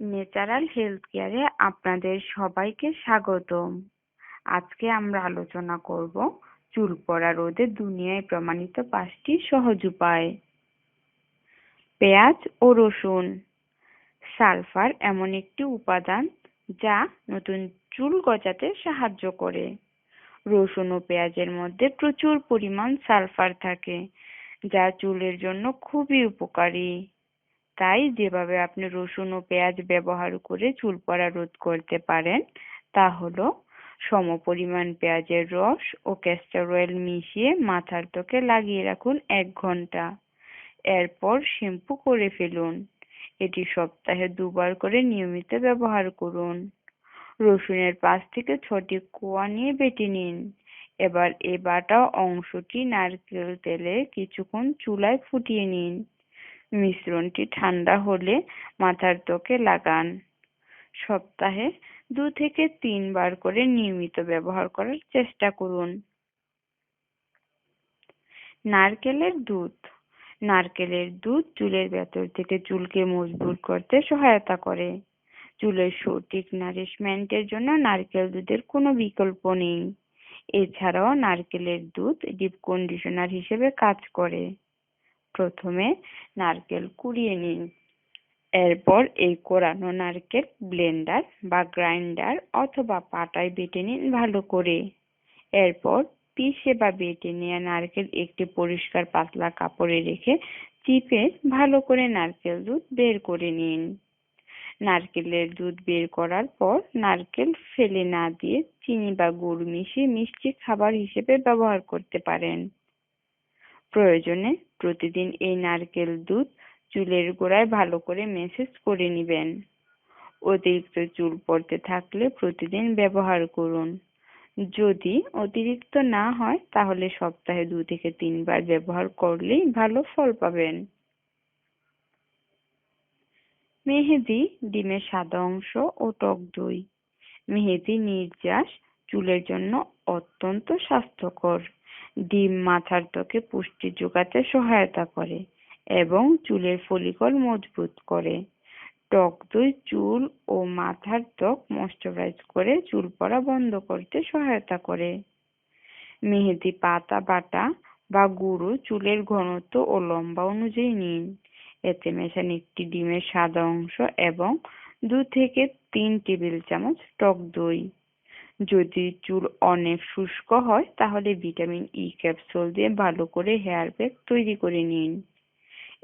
Natural health কেয়ারে আপনাদের সবাইকে স্বাগতম। আজকে আমরা আলোচনা করব চুল পড়া রোধে দুনিয়ায় প্রমাণিত পাঁচটি সহজ উপায়। পেঁয়াজ ও রসুন। সালফার এমন একটি উপাদান যা নতুন চুল গজাতে সাহায্য করে। রসুন ও পেঁয়াজের মধ্যে প্রচুর পরিমাণ সালফার থাকে, যা চুলের জন্য খুবই উপকারী। তাই যেভাবে আপনি রসুন ও পেঁয়াজ ব্যবহার করে চুল পড়া রোধ করতে পারেন, তা হলো সমপরিমাণ পেঁয়াজের রস ও ক্যাস্টর অয়েল মিশিয়ে মাথার ত্বকে লাগিয়ে রাখুন এক ঘণ্টা। এরপর শ্যাম্পু করে ফেলুন। এটি সপ্তাহে দুবার করে নিয়মিত ব্যবহার করুন। রসুনের পাঁচ থেকে ছটি কোয়া নিয়ে বেটে নিন। এবার এ বাটা অংশটি নারকেল তেলে কিছুক্ষণ চুলায় ফুটিয়ে নিন। মিশ্রণটি ঠান্ডা হলে মাথার ত্বকে লাগান। সপ্তাহে দু থেকে তিনবার করে নিয়মিত ব্যবহার করার চেষ্টা করুন। নারকেলের দুধ। নারকেলের দুধ চুলের ভেতর থেকে চুলকে মজবুত করতে সহায়তা করে। চুলের সঠিক নারিশমেন্টের জন্য নারকেল দুধের কোনো বিকল্প নেই। এছাড়াও নারকেলের দুধ ডিপ কন্ডিশনার হিসেবে কাজ করে। প্রথমে নারকেল কুড়িয়ে নিন। এরপর এই কোরানো নারকেল ব্লেন্ডার বা গ্রাইন্ডার অথবা পাটায় বেটে নিন ভালো করে। এরপর পিষে বা বেটে নেওয়া নারকেল একটি পরিষ্কার পাতলা কাপড়ে রেখে চিপে ভালো করে নারকেল দুধ বের করে নিন। নারকেলের দুধ বের করার পর নারকেল ফেলে না দিয়ে চিনি বা গুড় মিশিয়ে মিষ্টি খাবার হিসেবে ব্যবহার করতে পারেন। প্রয়োজনে প্রতিদিন এই নারকেল দুধ চুলের গোড়ায় ভালো করে মেসেজ করে নেবেন। অতিরিক্ত চুল পড়তে থাকলে প্রতিদিন ব্যবহার করুন। যদি অতিরিক্ত না হয়, তাহলে সপ্তাহে দু থেকে তিনবার ব্যবহার করলেই ভালো ফল পাবেন। মেহেদি, ডিমের সাদা অংশ ও টক দই। মেহেদি নির্যাস চুলের জন্য অত্যন্ত স্বাস্থ্যকর। ডিম মাথার ত্বকে পুষ্টি যোগাতে সহায়তা করে এবং চুলের ফলিকল মজবুত করে। টক দই, চুল ও মাথার ত্বক ময়শ্চারাইজ করে চুল পড়া বন্ধ করতে সহায়তা করে। মেহেদি, পাতা, বাটা বা গুঁড়ো চুলের ঘনত্ব ও লম্বা অনুযায়ী নিন। এতে মেশান একটি ডিমের সাদা অংশ এবং দু থেকে তিন টেবিল চামচ টক দই। যদি চুল অনেক শুষ্ক হয়, তাহলে ভিটামিন ই ক্যাপসুল দিয়ে ভালো করে হেয়ার প্যাক তৈরি করে নিন।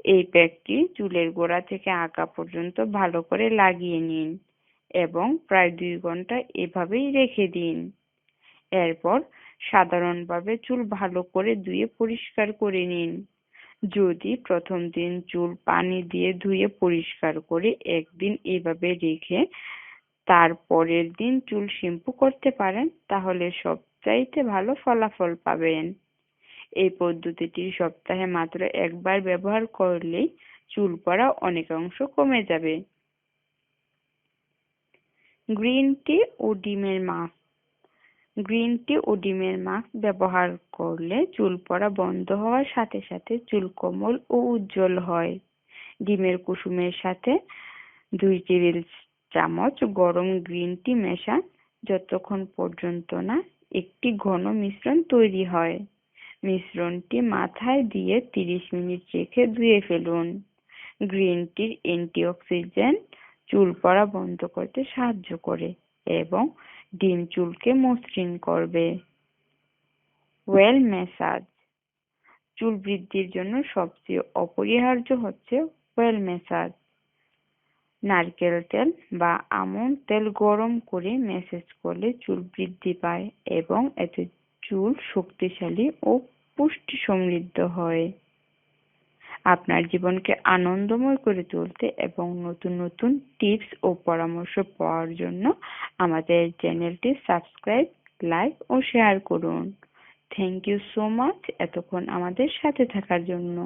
এই প্যাকটি চুলের গোড়া থেকে আঁকা পর্যন্ত ভালো করে লাগিয়ে নিন এবং প্রায় দুই ঘণ্টা এভাবেই রেখে দিন। এরপর সাধারণভাবে চুল ভালো করে ধুয়ে পরিষ্কার করে নিন। যদি প্রথম দিন চুল পানি দিয়ে ধুয়ে পরিষ্কার করে একদিন এভাবে রেখে তারপরের দিন চুল শ্যাম্পু করতে পারেন, তাহলে সবচাইতে ভালো ফলাফল পাবেন। এই পদ্ধতিটি সপ্তাহে মাত্র একবার ব্যবহার করলেই চুল পড়া অনেকাংশ কমে যাবে। গ্রিন টি ও ডিমের মাস্ক গ্রিন টি ও ডিমের মাস্ক ব্যবহার করলে চুল পড়া বন্ধ হওয়ার সাথে সাথে চুল কোমল ও উজ্জ্বল হয়। ডিমের কুসুমের সাথে দুই টেবিল চামচ গরম গ্রিন টি মেশান, যতক্ষণ পর্যন্ত না একটি ঘন মিশ্রণ তৈরি হয়। মিশ্রণটি মাথায় দিয়ে তিরিশ মিনিট রেখে ধুয়ে ফেলুন। গ্রিন টির অ্যান্টিঅক্সিডেন্ট চুল পড়া বন্ধ করতে সাহায্য করে এবং ডিম চুলকে মসৃণ করবে। ওয়েল ম্যাসাজ চুল বৃদ্ধির জন্য সবচেয়ে অপরিহার্য হচ্ছে ওয়েল ম্যাসাজ নারকেল তেল বা আমন্ড তেল গরম করে ম্যাসেজ করলে চুল বৃদ্ধি পায় এবং এতে চুল শক্তিশালী ও পুষ্টি সমৃদ্ধ হয়। আপনার জীবনকে আনন্দময় করে তুলতে এবং নতুন নতুন টিপস ও পরামর্শ পাওয়ার জন্য আমাদের চ্যানেলটি সাবস্ক্রাইব লাইক ও শেয়ার করুন। থ্যাংক ইউ সো মাচ এতক্ষণ আমাদের সাথে থাকার জন্য।